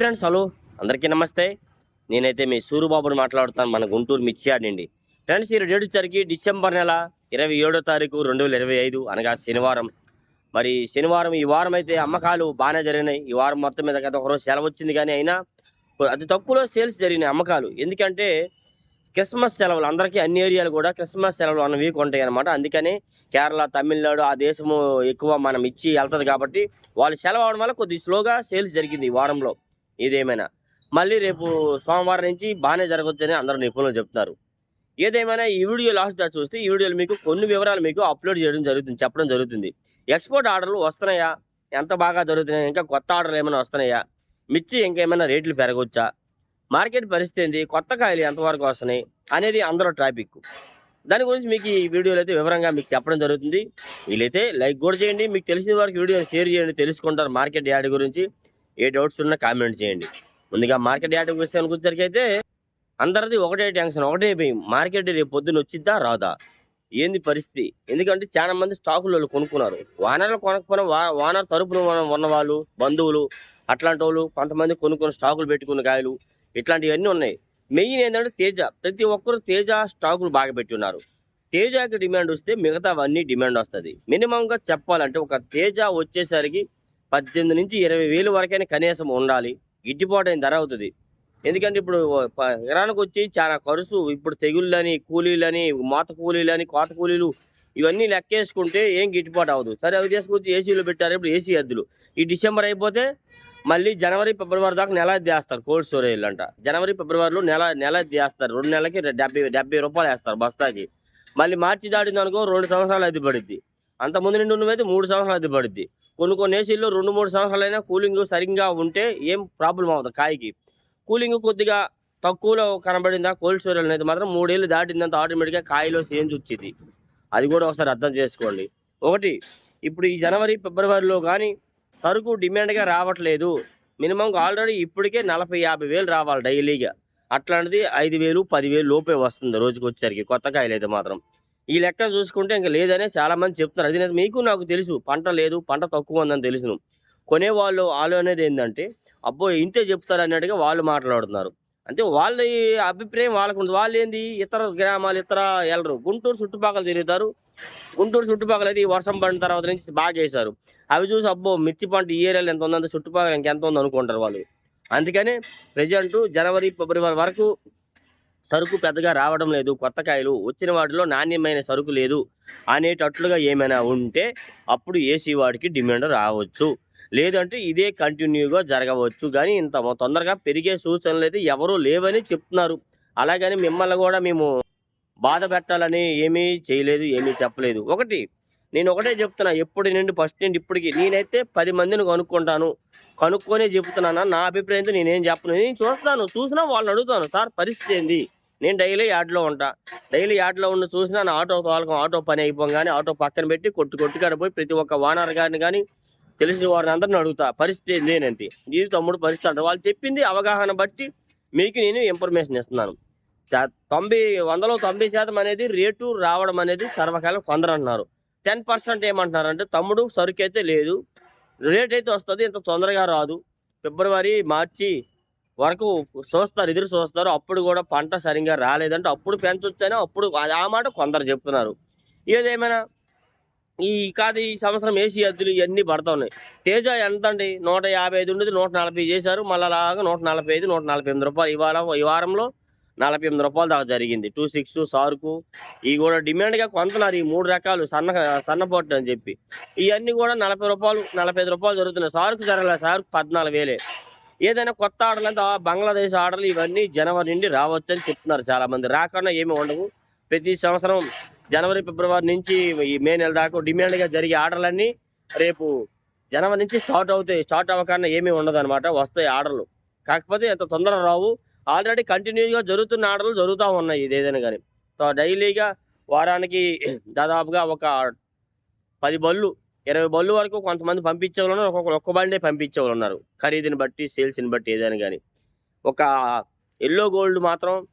Friends hello. అందరికీ నమస్తే. నేనైతే మీ సూరుబాబుని మాట్లాడుతాను మన గుంటూరు మిర్చియాడ్ నుండి. ఫ్రెండ్స్ ఈ ఏడు తారీఖు డిసెంబర్ నెల ఇరవై ఏడో తారీఖు రెండు వేల ఇరవై ఐదు అనగా శనివారం. మరి శనివారం ఈ వారం అయితే అమ్మకాలు బాగానే జరిగినాయి. ఈ వారం మొత్తం మీద గత ఒకరోజు సెలవు వచ్చింది కానీ అయినా అతి తక్కువలో సేల్స్ జరిగినాయి అమ్మకాలు. ఎందుకంటే క్రిస్మస్ సెలవులు అందరికీ అన్ని ఏరియాలు కూడా క్రిస్మస్ సెలవులు వన్ వీక్ ఉంటాయి అనమాట అందుకని కేరళ తమిళనాడు ఆ దేశము ఎక్కువ మనం ఇచ్చి వెళ్తుంది కాబట్టి వాళ్ళు సెలవు అవడం వల్ల కొద్ది స్లోగా సేల్స్ జరిగింది ఈ వారంలో. ఏదేమైనా. మళ్ళీ రేపు సోమవారం నుంచి బాగానే జరగవచ్చని అందరూ నిపుణులు చెప్తున్నారు. ఏదేమైనా ఈ వీడియో లాస్ట్ చూస్తే ఈ వీడియోలో మీకు కొన్ని వివరాలు మీకు అప్లోడ్ చేయడం జరుగుతుంది చెప్పడం జరుగుతుంది. ఎక్స్పోర్ట్ ఆర్డర్లు వస్తున్నాయా? ఎంత బాగా జరుగుతున్నాయి? ఇంకా కొత్త ఆర్డర్లు ఏమైనా వస్తున్నాయా? మిర్చి ఇంకేమైనా రేట్లు పెరగవచ్చా మార్కెట్ పరిస్థితి ఏంది? కొత్త కాయలు ఎంతవరకు వస్తున్నాయి? అనేది అందరూ టాపిక్. దాని గురించి మీకు ఈ వీడియోలో అయితే వివరంగా మీకు చెప్పడం జరుగుతుంది. వీలైతే లైక్ కూడా చేయండి. మీకు తెలిసిన వారికి వీడియోని షేర్ చేయండి. తెలుసుకుంటారు మార్కెట్ యాడ్ గురించి. ఏ డౌట్స్ ఉన్నా కామెంట్ చేయండి. ముందుగా మార్కెట్ డేటా విషయానికి వచ్చేసరికైతే అయితే అందరిది ఒకటే టెన్షన్ ఒకటే భయం. మార్కెట్ రేపు పొద్దున్న వచ్చిద్దా రాదా? ఏంది పరిస్థితి? ఎందుకంటే చాలా మంది స్టాకులు కొనుక్కున్నారు. వానర్లు కొనకపోయినా వా వానర్ తరపున ఉన్న- ఉన్న వాళ్ళు బంధువులు అట్లాంటి వాళ్ళు కొంతమంది కొనుక్కున్న స్టాకులు పెట్టుకున్న కాయలు ఇట్లాంటివన్నీ ఉన్నాయి. మెయిన్ ఏంటంటే తేజ. ప్రతి ఒక్కరు తేజ స్టాకులు బాగా పెట్టి ఉన్నారు తేజకి డిమాండ్ వస్తే మిగతావన్నీ డిమాండ్ వస్తుంది. మినిమంగా చెప్పాలంటే ఒక తేజ వచ్చేసరికి పద్దెనిమిది నుంచి ఇరవై వేలు వరకైనా కనీసం ఉండాలి. గిట్టుబాటు అయిన ధర అవుతుంది. ఎందుకంటే ఇప్పుడు ప- ఎకరానికి వచ్చి చాలా ఖర్చు ఇప్పుడు తెగుళ్ళని కూలీలని మాత కూలీలని కోత కూలీలు ఇవన్నీ లెక్కేసుకుంటే ఏం గిట్టుబాటు అవ్వదు. సరే అవి తీసుకొచ్చి ఏసీలో పెట్టారు ఇప్పుడు ఏసీ ఎద్దులు ఈ డిసెంబర్ అయిపోతే మళ్ళీ జనవరి ఫిబ్రవరి దాకా నెల చేస్తారు కోల్డ్ స్టోరేజ్ అంట. జనవరి ఫిబ్రవరిలో నెల నెల చేస్తారు రెండు నెలలకి డెబ్బై డెబ్బై రూపాయలు వేస్తారు బస్తాకి. మళ్ళీ మార్చి దాటింది అనుకో రెండు సంవత్సరాలు అది పడుద్ది. అంత ముందు నుండి ఉన్నవైతే మూడు సంవత్సరాలు అది పడుద్ది. కొన్ని కొన్ని ఏసీల్లో రెండు మూడు సంవత్సరాలైనా కూలింగ్ సరిగ్గా ఉంటే ఏం ప్రాబ్లం అవ్వదు కాయకి. కూలింగ్ కొద్దిగా తక్కువలో కనబడిందా కోల్డ్ స్టోరేజ్ అనేది మాత్రం మూడేళ్ళు దాటిందంత ఆటోమేటిక్గా కాయలో చేంజ్ వచ్చింది. అది కూడా ఒకసారి అర్థం చేసుకోండి. ఒకటి ఇప్పుడు ఈ జనవరి ఫిబ్రవరిలో కానీ సరుకు డిమాండ్గా రావట్లేదు. మినిమం ఆల్రెడీ ఇప్పటికే నలభై యాభై వేలు రావాలి డైలీగా. అట్లాంటిది ఐదు వేలు పదివేలు లోపే వస్తుంది రోజుకి వచ్చేసరికి కొత్త కాయలు అయితే మాత్రం. ఈ లెక్క చూసుకుంటే ఇంకా లేదనే చాలామంది చెప్తున్నారు. అది మీకు నాకు తెలుసు పంట లేదు పంట తక్కువ ఉందని తెలుసును. కొనేవాళ్ళు వాళ్ళు అనేది ఏంటంటే అబ్బో ఇంతే చెప్తారు అన్నట్టుగా వాళ్ళు మాట్లాడుతున్నారు. అంటే వాళ్ళ అభిప్రాయం వాళ్ళకు ఉంది వాళ్ళు ఏంది? ఇతర గ్రామాలు ఇతర వెళ్ళరు గుంటూరు చుట్టుపక్కల తిరుగుతారు. గుంటూరు చుట్టుపక్కల అయితే వర్షం పడిన తర్వాత నుంచి బాగా చేశారు అవి చూసి అబ్బో మిర్చి పంట ఈ ఏరియాలో ఎంత ఉందంటే చుట్టుపక్కల ఇంకెంత ఉంది అనుకుంటారు వాళ్ళు. అందుకనే ప్రజెంట్ జనవరి ఫిబ్రవరి వరకు సరుకు పెద్దగా రావడం లేదు. కొత్త కాయలు వచ్చిన వాటిలో నాణ్యమైన సరుకు లేదు. అనేటట్లుగా ఏమైనా ఉంటే అప్పుడు ఏసీ వాడికి డిమాండ్ రావచ్చు. లేదంటే ఇదే కంటిన్యూగా జరగవచ్చు. కానీ ఇంత తొందరగా పెరిగే సూచనలు అయితే ఎవరూ లేవని చెప్తున్నారు. అలాగని మిమ్మల్ని కూడా మేము బాధ పెట్టాలని ఏమీ చేయలేదు ఏమీ చెప్పలేదు. ఒకటి నేను ఒకటే చెప్తున్నా ఎప్పటి నుండి ఫస్ట్ నుండి ఇప్పటికి. నేనైతే పది మందిని కనుక్కుంటాను. కనుక్కొనే చెప్తున్నాను? నా అభిప్రాయంతో నేనేం చెప్పను. నేను చూస్తాను చూసినా వాళ్ళని అడుగుతాను సార్ పరిస్థితి ఏంది? నేను డైలీ యార్డ్లో ఉంటా. డైలీ యార్డ్లో ఉండి చూసినా నా ఆటో తోలకం ఆటో పని అయిపోగానే ఆటో పక్కన పెట్టి కొట్టు కొట్టుకాడ పోయి ప్రతి ఒక్క వానర్ గారిని కానీ తెలిసిన వారిని అందరిని అడుగుతా పరిస్థితి ఏంది? ఇది తమ్ముడు పరిస్థితి అంటారు వాళ్ళు చెప్పింది అవగాహన బట్టి మీకు నేను ఇన్ఫర్మేషన్ ఇస్తున్నాను. తొంభై వందలో తొంభై శాతం అనేది రేటు రావడం అనేది సర్వకాలం కొందరు అంటున్నారు. టెన్ పర్సెంట్ ఏమంటున్నారంటే తమ్ముడు సరుకు అయితే లేదు. రేట్ అయితే వస్తుంది ఇంత తొందరగా రాదు. ఫిబ్రవరి మార్చి వరకు చూస్తారు ఎదురు చూస్తారు అప్పుడు కూడా పంట సరిగ్గా రాలేదంటే అప్పుడు పెంచొచ్చని అప్పుడు ఆ- మాట కొందరు చెప్తున్నారు. ఏదేమైనా ఈ కాదు ఈ సంవత్సరం ఏసీ అద్దులు ఇవన్నీ పడతా ఉన్నాయి. తేజ ఎంత అండి నూట యాభై ఐదు ఉండేది నూట నలభై చేశారు. మళ్ళీ అలాగా నూట నలభై ఐదు నూట నలభై ఎనిమిది రూపాయలు ఇవాళ ఈ వారంలో నలభై ఎనిమిది రూపాయలు దాకా జరిగింది. టూ సిక్స్ సార్కు. ఇవి కూడా డిమాండ్గా కొంటున్నారు ఈ మూడు రకాలు. సన్న సన్నపొట్టు అని చెప్పి. ఇవన్నీ కూడా నలభై రూపాయలు నలభై ఐదు రూపాయలు జరుగుతున్నాయి. సార్కు జరగలేదు సార్కు పద్నాలుగు వేలే. ఏదైనా కొత్త ఆర్డర్లు అంటే బంగ్లాదేశ్ ఆర్డర్లు ఇవన్నీ జనవరి నుండి రావచ్చని చెప్తున్నారు చాలా మంది రాకుండా ఏమి ఉండవు. ప్రతి సంవత్సరం జనవరి ఫిబ్రవరి నుంచి ఈ మే నెల దాకా డిమాండ్గా జరిగే ఆర్డర్లన్నీ రేపు జనవరి నుంచి స్టార్ట్ అవుతాయి. స్టార్ట్ అవ్వకుండా ఏమీ ఉండదు అనమాట వస్తాయి ఆర్డర్లు కాకపోతే ఎంత తొందరగా రావు. ఆల్రెడీ కంటిన్యూగా జరుగుతున్న ఆటలు జరుగుతూ ఉన్నాయి ఇది ఏదైనా కానీ. సో డైలీగా వారానికి దాదాపుగా ఒక పది బళ్ళు ఇరవై బళ్ళు వరకు కొంతమంది పంపించే వాళ్ళు ఉన్నారు. ఒక్కొక్క ఒక్క బండే పంపించే వాళ్ళు ఉన్నారు. ఖరీదుని బట్టి సేల్స్ని బట్టి ఏదైనా కానీ. ఒక ఎల్లో గోల్డ్ మాత్రం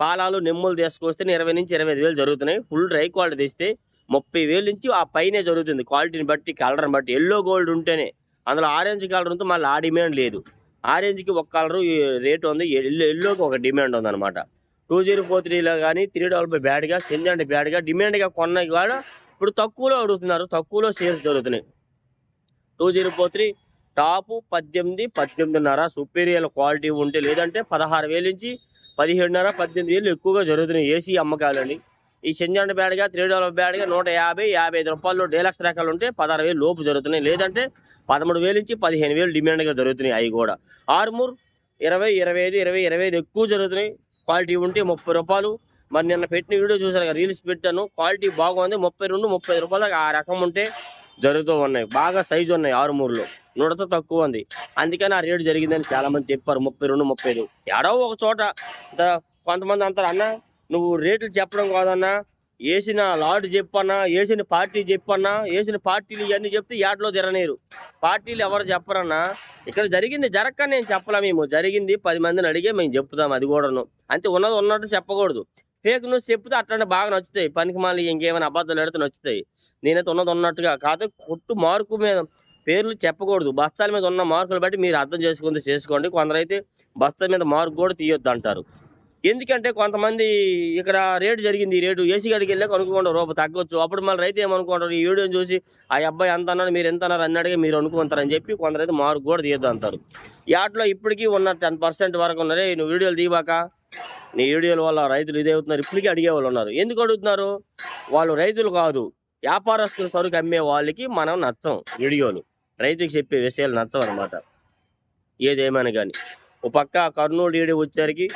పాలాలు నెమ్ములు తీసుకొస్తే ఇరవై నుంచి ఇరవై ఐదు వేలు జరుగుతున్నాయి. ఫుల్ డ్రై క్వాలిటీ తీస్తే ముప్పై వేలు నుంచి ఆ పైనే జరుగుతుంది. క్వాలిటీని బట్టి కలర్ని బట్టి. ఎల్లో గోల్డ్ ఉంటేనే అందులో ఆరెంజ్ కలర్ ఉంటే మళ్ళీ ఆ డిమాండ్ లేదు. ఆరెంజ్కి ఒక కలరు రేట్ ఉంది. ఎల్లో ఎల్లోకి ఒక డిమాండ్ ఉందన్నమాట. టూ జీరో ఫోర్ త్రీలో కానీ త్రీ డబల్ ఫైవ్ బ్యాడ్గా సింజండి బ్యాడ్గా డిమాండ్గా కొన్నాయి కూడా ఇప్పుడు తక్కువలో అడుగుతున్నారు. తక్కువలో సేల్స్ జరుగుతున్నాయి. Two zero four three top పద్దెనిమిది పద్దెనిమిదిన్నర సుపీరియర్ క్వాలిటీ ఉంటే లేదంటే పదహారు వేలు నుంచి పదిహేడున్నర పద్దెనిమిది వేలు ఎక్కువగా జరుగుతున్నాయి ఏసీ అమ్మకాలండి ఈ సెంజండ్ బ్యాడ్గా త్రీ డబల్ బ్యాడ్గా నూట యాభై యాభై ఐదు రూపాయలు డీలక్స్ రకాలు ఉంటే పదహారు వేలు లోపు జరుగుతున్నాయి. లేదంటే పదమూడు వేలు నుంచి పదిహేను వేలు డిమాండ్గా జరుగుతున్నాయి అవి కూడా. ఆర్మూర్ ఇరవై ఇరవై ఐదు ఇరవై ఇరవై ఐదు ఎక్కువ జరుగుతున్నాయి. క్వాలిటీ ఉంటే ముప్పై రూపాయలు. మరి నిన్న పెట్టిన వీడియో చూసారు కదా రీల్స్ పెట్టాను. క్వాలిటీ బాగుంది. ముప్పై రెండు ముప్పై రూపాయలకు ఆ రకం ఉంటే జరుగుతూ ఉన్నాయి. బాగా సైజు ఉన్నాయి ఆరుమూరులో. నూడతో తక్కువ ఉంది. అందుకని ఆ రేటు జరిగిందని చాలామంది చెప్పారు. ముప్పై రెండు ముప్పై ఐదు. ఎడో ఒక చోట కొంతమంది అంటారు అన్న నువ్వు రేట్లు చెప్పడం కాదన్నా వేసిన లాడ్ చెప్పన్నా వేసిన పార్టీ చెప్పన్నా వేసిన పార్టీలు ఇవన్నీ చెప్తే యాడ్లో తిరనేరు. పార్టీలు ఎవరు చెప్పరన్నా ఇక్కడ జరిగింది జరగక నేను చెప్పలే మేము. జరిగింది పది మందిని అడిగే మేము చెప్తాం అది కూడాను. అంతే ఉన్నది ఉన్నట్టు చెప్పకూడదు. ఫేక్ న్యూస్ చెప్తే అట్లాంటి బాగా నచ్చుతాయి. పనికి మళ్ళీ ఇంకేమైనా అబద్ధాలు ఎడితే నచ్చుతాయి. నేనైతే ఉన్నది ఉన్నట్టుగా కాదు కొట్టు మార్కు మీద పేర్లు చెప్పకూడదు. బస్తాల మీద ఉన్న మార్కులు బట్టి మీరు అర్థం చేసుకుంది చేసుకోండి. కొందరైతే బస్తా మీద మార్కు కూడా తీయొద్దు అంటారు ఎందుకంటే కొంతమంది ఇక్కడ రేటు జరిగింది ఈ రేటు ఏసీ గడికి వెళ్ళాక అనుకుంటారు రూపాయి తగ్గొచ్చు. అప్పుడు మళ్ళీ రైతు ఏమనుకుంటారు? ఈ వీడియోని చూసి ఆ అబ్బాయి ఎంత అన్నాడు మీరు ఎంత అన్నారు అన్నాడుగా మీరు అనుకుంటారని చెప్పి కొందరైతే మార్కు కూడా తీయద్దు అంటారు. యాట్లో ఇప్పటికీ ఉన్న టెన్ పర్సెంట్ వరకు ఉన్నారే నువ్వు వీడియోలు తీవాక నీ వీడియోల వల్ల రైతులు ఇదే అవుతున్నారు. ఇప్పటికీ అడిగే వాళ్ళు ఉన్నారు. ఎందుకు అడుగుతున్నారు? వాళ్ళు రైతులు కాదు వ్యాపారస్తులు సరుకు అమ్మే వాళ్ళకి మనం నచ్చం వీడియోలు. రైతుకి చెప్పే విషయాలు నచ్చం అనమాట ఏదేమైనా కానీ ఒక పక్క కర్నూలు ఈడి వచ్చేసరికి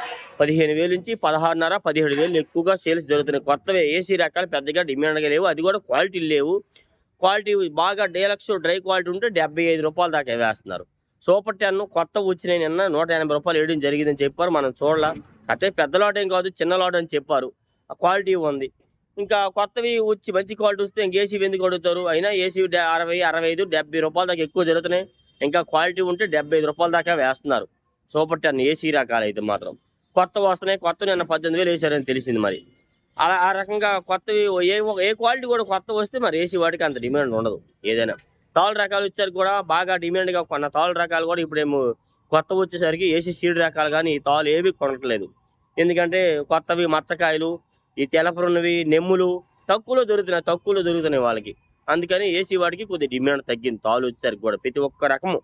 పదిహేను వేలు నుంచి పదహారున్నర పదిహేడు వేలు ఎక్కువగా సేల్స్ జరుగుతున్నాయి. కొత్తవే ఏసీ రకాలు పెద్దగా డిమాండ్గా లేవు. అది కూడా క్వాలిటీ లేవు. క్వాలిటీ బాగా డీలక్స్ డ్రై క్వాలిటీ ఉంటే డెబ్బై ఐదు రూపాయల దాకా వేస్తున్నారు. సూపర్ టెన్ కొత్త వచ్చినాయి నిన్న. నూట ఎనభై రూపాయలు వేయడం జరిగిందని చెప్పారు. మనం చూడాల. అయితే పెద్ద లాట్ ఏం కాదు చిన్న లాట్ అని చెప్పారు. ఆ క్వాలిటీ ఉంది. ఇంకా కొత్తవి వచ్చి మంచి క్వాలిటీ వస్తే ఇంక ఏసీ ఎందుకు అడుగుతారు? అయినా ఏసీ అరవై అరవై ఐదు డెబ్బై రూపాయల దాకా ఎక్కువ జరుగుతున్నాయి. ఇంకా క్వాలిటీ ఉంటే డెబ్బై ఐదు రూపాయల దాకా వేస్తున్నారు. సూపర్ టెన్ ఏసీ రకాలు అయితే మాత్రం. కొత్త వస్తున్నాయి కొత్త నిన్న పద్దెనిమిది వేలు వేసారని తెలిసింది మరి. అలా ఆ రకంగా కొత్తవి ఏ ఏ క్వాలిటీ కూడా కొత్త వస్తే మరి ఏసీ వాటికి అంత డిమాండ్ ఉండదు ఏదైనా. తాళ్ళు రకాలు వచ్చేసరికి కూడా బాగా డిమాండ్గా కొన్న తాళ్ళు రకాలు కూడా ఇప్పుడేమో కొత్త వచ్చేసరికి ఏసీ సీడ్ రకాలు కానీ ఈ తాళ్ళు ఏవి కొనట్లేదు. ఎందుకంటే కొత్తవి మచ్చకాయలు ఈ తెలపరున్నవి నెమ్ములు తక్కువలో దొరుకుతున్నాయి తక్కువలో దొరుకుతున్నాయి వాళ్ళకి. అందుకని ఏసీ వాడికి కొద్దిగా డిమాండ్ తగ్గింది తాళ్ళు వచ్చేసరికి కూడా ప్రతి ఒక్క రకము.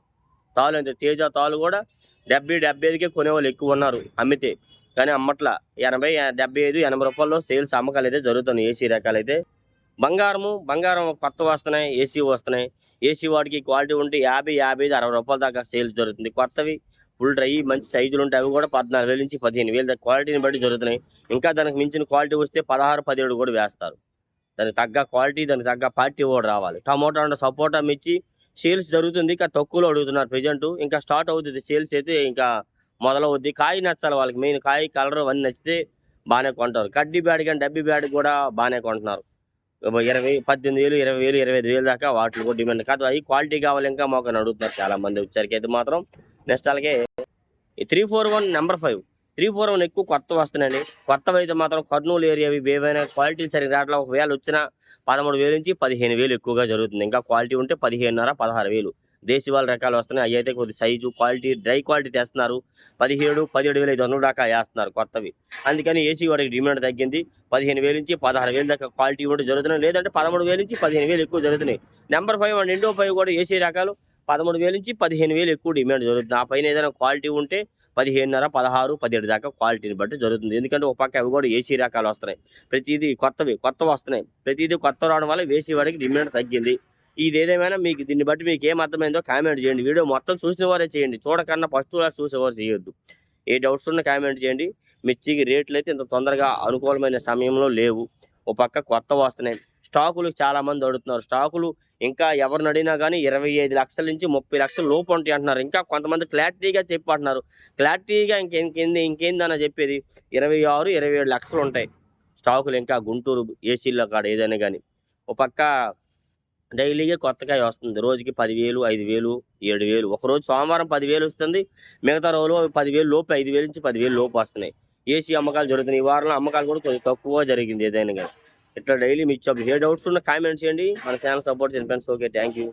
తాలు అంతే. తేజ తాళ్ళు కూడా డెబ్బై డెబ్బై ఐదుకే కొనేవాళ్ళు ఎక్కువ ఉన్నారు. అమ్మితే. కానీ అమ్మట్ల ఎనభై డెబ్బై ఐదు ఎనభై రూపాయల్లో సేల్స్ అమ్మకాలు అయితే జరుగుతున్నాయి. ఏసీ రకాలు అయితే. బంగారము బంగారం కొత్త వస్తున్నాయి ఏసీ వస్తున్నాయి. ఏసీ వాటికి క్వాలిటీ ఉంటే యాభై యాభై ఐదు అరవై రూపాయల దాకా సేల్స్ జరుగుతుంది. కొత్తవి ఫుల్ డ్రై మంచి సైజులు ఉంటాయి అవి కూడా పద్నాలుగు వేల నుంచి పదిహేను వేల దాకా క్వాలిటీని బట్టి జరుగుతున్నాయి. ఇంకా దానికి మించిన క్వాలిటీ వస్తే పదహారు పదిహేడు కూడా వేస్తారు. దానికి తగ్గ క్వాలిటీ దానికి తగ్గ పార్టీ కూడా రావాలి. టమోటా అంటే సపోటా మిర్చి సేల్స్ జరుగుతుంది ఇంకా తక్కువలో అడుగుతున్నారు ప్రజెంట్. ఇంకా స్టార్ట్ అవుతుంది సేల్స్ అయితే ఇంకా మొదలవుద్ది. కాయ నచ్చాలి వాళ్ళకి మెయిన్ కాయ కలర్ అవన్నీ నచ్చితే బాగానే కొంటారు. కడ్డీ బ్యాడ్ కానీ డబ్బీ బ్యాడ్ కూడా బాగానే కొంటున్నారు. ఇరవై పద్దెనిమిది వేలు ఇరవై వేలు ఇరవై ఐదు వేలు దాకా వాటికి కూడా డిమాండ్. కాదు అవి క్వాలిటీ కావాలి ఇంకా మాకు అడుగుతున్నారు చాలా మంది వచ్చరికి అయితే మాత్రం నెక్స్ట్ అలాగే ఈ three four one number five. Three four one ఎక్కువ కొత్త వస్తున్నాయండి. కొత్తవి అయితే మాత్రం కర్నూలు ఏరియావి ఏవైనా క్వాలిటీ సరిగ్గా రావట్లా. ఒకవేళ వచ్చినా పదమూడు వేలు నుంచి పదిహేను వేలు ఎక్కువగా జరుగుతుంది. ఇంకా క్వాలిటీ ఉంటే పదిహేనున్నర పదహారు వేలు. దేశీవాళ్ళ రకాలు వస్తున్నాయి. అవి అయితే కొద్ది సైజు క్వాలిటీ డ్రై క్వాలిటీ తెస్తున్నారు. పదిహేడు పదిహేడు వేల ఐదు వందల దాకా వేస్తున్నారు కొత్తవి. అందుకని ఏసీ వాడికి డిమాండ్ తగ్గింది. పదిహేను వేల నుంచి పదహారు వేల దాకా క్వాలిటీ కూడా జరుగుతున్నాయి. లేదంటే పదమూడు వేల నుంచి పదిహేను వేలు ఎక్కువ జరుగుతున్నాయి. Number five and Indo five కూడా ఏసీ రకాలు. పదమూడు వేల నుంచి పదిహేను వేలు ఎక్కువ డిమాండ్ జరుగుతుంది. ఆ పైన ఏదైనా క్వాలిటీ ఉంటే పదిహేనున్నర పదహారు పదిహేడు దాకా క్వాలిటీని బట్టి జరుగుతుంది. ఎందుకంటే ఒక పక్క అవి కూడా ఏసీ రకాలు వస్తున్నాయి. ప్రతిదీ కొత్తవి కొత్తవి వస్తున్నాయి. ప్రతిదీ కొత్త రావడం వల్ల వేసీ వాడికి డిమాండ్ తగ్గింది. ఇది ఏదేమైనా మీకు దీన్ని బట్టి మీకు ఏం అర్థమైందో కామెంట్ చేయండి. వీడియో మొత్తం చూసిన వారే చేయండి. చూడకన్నా ఫస్ట్ క్లాస్ చూసేవారు చేయొద్దు. ఏ డౌట్స్ ఉన్నా కామెంట్ చేయండి. మిర్చికి రేట్లు అయితే ఇంత తొందరగా అనుకూలమైన సమయంలో లేవు. ఒక పక్క కొత్త వస్తున్నాయి. స్టాకులు చాలా మంది అడుగుతున్నారు. స్టాకులు ఇంకా ఎవరిని అడిగినా కానీ ఇరవై ఐదు లక్షల నుంచి ముప్పై లక్షల లోపు ఉంటాయి అంటున్నారు. ఇంకా కొంతమంది క్లారిటీగా చెప్పి అంటున్నారు. క్లారిటీగా ఇంకేంది ఇంకేందన్న చెప్పేది? ఇరవై ఆరు ఇరవై ఏడు లక్షలు ఉంటాయి. స్టాకులు ఇంకా గుంటూరు ఏసీల్లో కాడ ఏదైనా కానీ ఒక పక్క డైలీగా కొత్తగా వస్తుంది. రోజుకి పదివేలు ఐదు వేలు ఏడు వేలు ఒక రోజు సోమవారం పదివేలు వస్తుంది. మిగతా రోజులు పదివేలు లోపు ఐదు వేలు నుంచి పదివేలు లోపు వస్తున్నాయి. ఏసీ అమ్మకాలు జరుగుతున్నాయి. ఈ వారంలో అమ్మకాలు కూడా కొంచెం తక్కువ జరిగింది ఏదైనా కానీ ఇట్లా డైలీ మీ ఏ డౌట్స్ ఉన్న కామెంట్స్ చేయండి. మన ఛానల్ సపోర్ట్ చేయండి ఫ్రెండ్స్ ఓకే థ్యాంక్ యూ